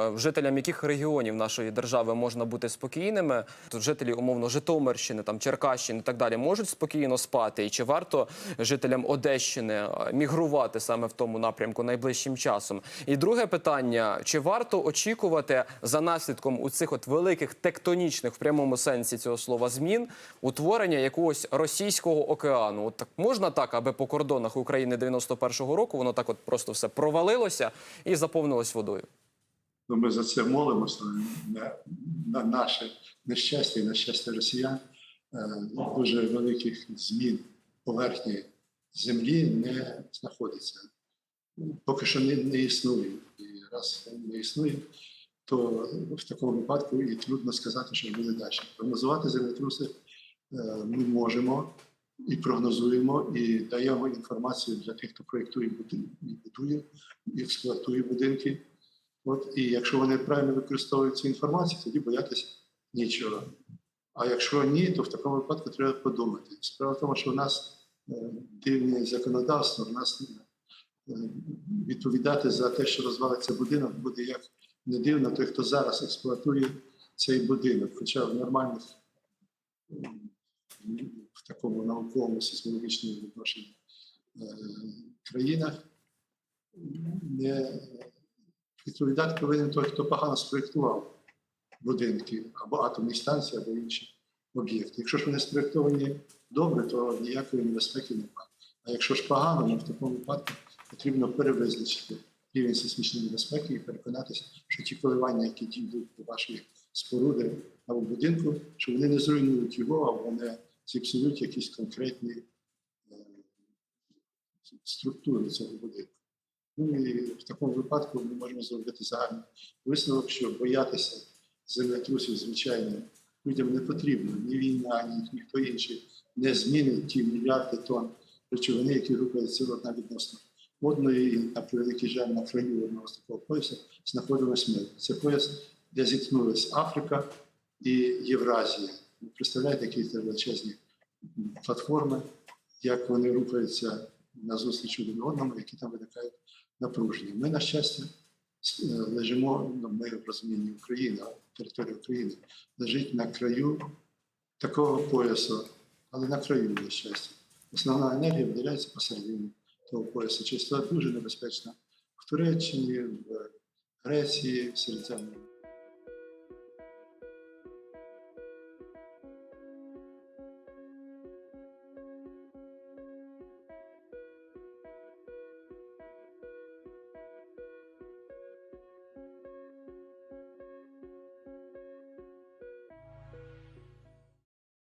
е, жителям яких регіонів нашої держави можна бути спокійними? Тут жителі умовно Житомирщини, там Черкащини і так далі можуть спокійно спати. І чи варто жителям Одещини е, мігрувати саме в тому напрямку найближчим часом? І друге питання: чи варто очікувати за наслідком у цих от великих тектонічних в прямому сенсі цього слова змін утворення якогось російського океану? От так можна так, аби по кордонах України 91-го року воно так от просто все провалилося і заповнилось водою. Ну, ми за це молимося на, на наше нещастя на щастя росіян. Е, Дуже великих змін поверхні землі не знаходиться. Поки що не, не існує. І раз не існує, то в такому випадку і трудно сказати, що буде далі. Прогнозувати землетруси е, ми можемо і прогнозуємо, і даємо інформацію для тих, хто проєктує і будує, і експлуатує будинки. От, і якщо вони правильно використовують цю інформацію, тоді боятися нічого. А якщо ні, то в такому випадку треба подумати. Справа в тому, що в нас е, дивне законодавство, в нас е, відповідати за те, що розвалиться будинок, буде як не дивно той, хто зараз експлуатує цей будинок. Хоча в нормальних в такому науковому сейсмологічному відношенні е, країнах не відповідати повинен той, хто погано спроєктував будинки або атомні станції, або інші об'єкти. Якщо ж вони спроєктовані добре, то ніякої небезпеки немає. А якщо ж погано, ну в такому випадку потрібно перевизначити рівень сейсмічної небезпеки і переконатися, що ті коливання, які дійдуть до вашої споруди або будинку, що вони не зруйнують його, або не зіпсують якісь конкретні е, структури цього будинку. Ну і в такому випадку ми можемо зробити загальний висновок, що боятися землетрусів, звичайно, людям не потрібно. Ні війна, ні ніхто інший не змінить ті мільярди тонн речовини, які рухаються одна відносно одної, і на превеликий жаль на краю одного з такого поясу знаходилась ми. Це пояс, де зіткнулись Африка і Євразія. Ви представляєте, які це величезні платформи, як вони рухаються назустріч один одному, які там виникають напруження. Ми, на щастя, е, лежимо, ну, ми в розумінні України, а територія України лежить на краю такого поясу, але на краю, на щастя. Основна енергія виділяється посередині того поясу. Часто дуже небезпечно в Туреччині, в Греції, в Середземному